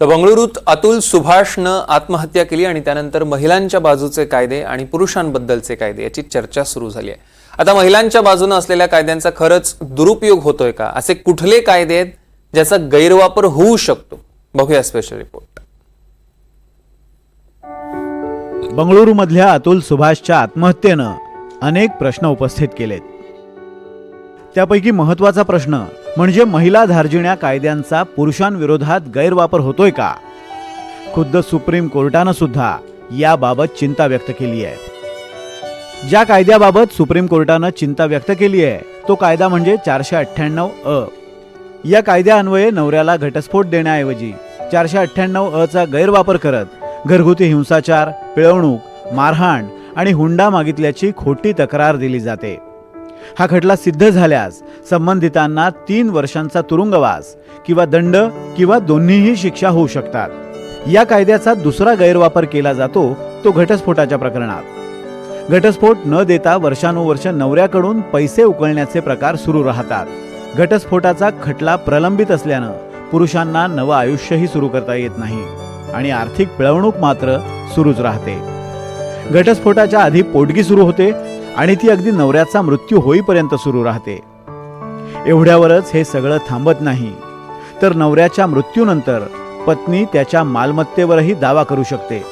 तर बंगळुरूत अतुल सुभाषनं आत्महत्या केली आणि त्यानंतर महिलांच्या बाजूचे कायदे आणि पुरुषांबद्दलचे कायदे याची चर्चा सुरू झाली आहे. आता महिलांच्या बाजूनं असलेल्या कायद्यांचा खरंच दुरुपयोग होतोय का? असे कुठले कायदे आहेत ज्याचा गैरवापर होऊ शकतो? बघूया स्पेशल रिपोर्ट बंगळुरूमधल्या अतुल सुभाषच्या आत्महत्येनं अनेक प्रश्न उपस्थित केलेत. त्यापैकी महत्त्वाचा प्रश्न म्हणजे महिला धार्जिण्या कायद्यांचा पुरुषांविरोधात गैरवापर होतोय का? खुद्द सुप्रीम कोर्टानं सुद्धा याबाबत चिंता व्यक्त केली आहे. ज्या कायद्याबाबत सुप्रीम कोर्टानं चिंता व्यक्त केली आहे तो कायदा म्हणजे चारशे अठ्ठ्याण्णव अ. या कायद्यान्वये नवऱ्याला घटस्फोट देण्याऐवजी चारशे अठ्ठ्याण्णव अ चा गैरवापर करत घरगुती हिंसाचार पिळवणूक मारहाण आणि हुंडा मागितल्याची खोटी तक्रार दिली जाते. हा खटला सिद्ध झाल्यास संबंधितांना तीन वर्षांचा तुरुंगवास किंवा दंड किंवा दोन्हीही शिक्षा होऊ शकतात. या कायद्याचा दुसरा गैरवापर केला जातो तो घटस्फोटाच्या प्रकरणात. घटस्फोट न देता वर्षानुवर्ष नवऱ्याकडून पैसे उकळण्याचे प्रकार सुरू राहतात. घटस्फोटाचा खटला प्रलंबित असल्यानं पुरुषांना नवं आयुष्यही सुरू करता येत नाही आणि आर्थिक पिळवणूक मात्र सुरूच राहते. घटस्फोटाच्या आधी पोटगी सुरू होते आणि ती अगदी नवऱ्याचा मृत्यू होईपर्यंत सुरू राहते. एवढ्यावरच हे सगळं थांबत नाही. तर नवऱ्याच्या मृत्यूनंतर पत्नी त्याच्या मालमत्तेवरही दावा करू शकते.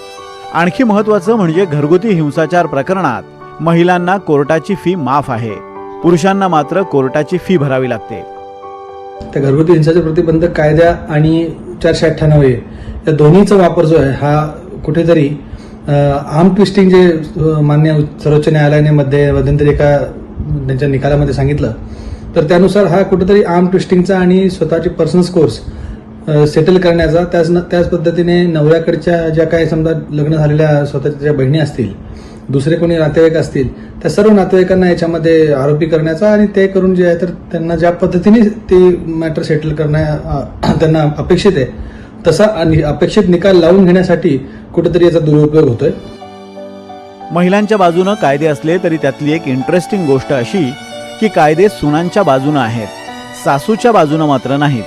आणखी महत्वाचं म्हणजे घरगुती हिंसाचार प्रकरणात महिलांना कोर्टाची फी माफ आहे. पुरुषांना मात्र कोर्टाची फी भरावी लागते. त्या घरगुती हिंसाचार प्रतिबंधक कायद्या आणि चारशे अठ्ठ्याण्णव या दोन्हीचा वापर जो आहे हा कुठेतरी आर्म ट्विस्टिंग जे मान्य सर्वोच्च न्यायालयाने मध्ये मध्यंतरी एका त्यांच्या निकालामध्ये सांगितलं तर त्यानुसार हा कुठेतरी आर्म ट्विस्टिंगचा आणि स्वतःची पर्सनल स्कोर्स सेटल करण्याचा त्याच त्याच पद्धतीने नवऱ्याकडच्या ज्या काही समजा लग्न झालेल्या स्वतःच्या ज्या बहिणी असतील दुसरे कोणी नातेवाईक असतील त्या सर्व नातेवाईकांना याच्यामध्ये आरोपी करण्याचा आणि ते करून जे आहे तर त्यांना ज्या पद्धतीने ते मॅटर सेटल करण्या त्यांना अपेक्षित आहे तसा आणि अपेक्षित निकाल लावून घेण्यासाठी कुठेतरी याचा दुरुपयोग होतोय. महिलांच्या बाजूनं कायदे असले तरी त्यातली एक इंटरेस्टिंग गोष्ट अशी की कायदे सुनांच्या बाजूनं आहेत सासूच्या बाजूनं मात्र नाहीत.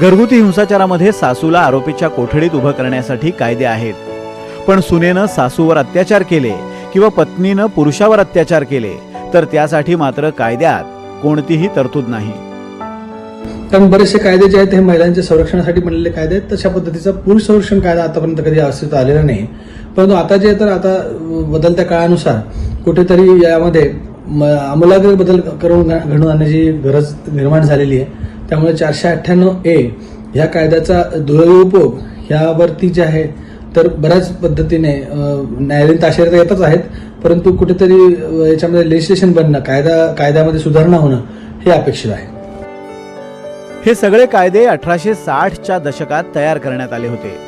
घरगुती हिंसाचारामध्ये सासूला आरोपीच्या कोठडीत उभं करण्यासाठी कायदे आहेत. पण सुनेनं सासूवर अत्याचार केले किंवा पत्नीनं पुरुषावर अत्याचार केले तर त्यासाठी मात्र कायद्यात कोणतीही तरतूद नाही. कारण बरेचसे कायदे जे आहेत हे महिलांच्या संरक्षणासाठी बनलेले कायदे आहेत. तशा पद्धतीचा पुरुष संरक्षण कायदा आतापर्यंत कधी अस्तित्व आलेला नाही. परंतु आता जे तर आता बदलत्या काळानुसार कुठेतरी यामध्ये आमूलाग्र बदल करून घडून आणण्याची गरज निर्माण झालेली आहे. त्यामुळे चारशे अठ्ठ्याण्णव ए ह्या कायद्याचा दुरुपयोग ह्यावरती जे आहे तर बऱ्याच पद्धतीने न्यायालयीन ताशेरे तर येतच आहेत. परंतु कुठेतरी याच्यामध्ये लेजिस्लेशन बनणं कायदा कायद्यामध्ये सुधारणा होणं हे अपेक्षित आहे. हे सगळे कायदे अठराशे साठच्या दशकात तयार करण्यात आले होते.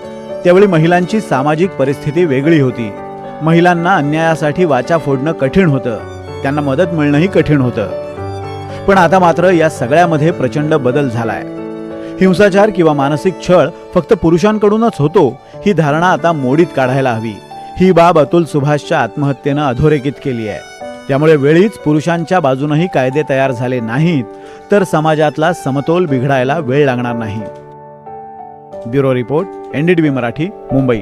त्यावेळी महिलांची सामाजिक परिस्थिती वेगळी होती. महिलांना अन्यायासाठी वाचा फोडणं कठीण होतं. त्यांना मदत मिळणंही कठीण होतं. पण आता मात्र या सगळ्यामध्ये प्रचंड बदल झालाय. हिंसाचार किंवा मानसिक छळ फक्त पुरुषांकडूनच होतो ही धारणा आता मोडीत काढायला हवी. ही बाब अतुल सुभाषच्या आत्महत्येनं अधोरेखित केली आहे. त्यामुळे वेळीच पुरुषांच्या बाजूनही कायदे तयार झाले नाहीत तर समाजातला समतोल बिघडायला वेळ लागणार नाही. Bureau report NDTV Marathi Mumbai.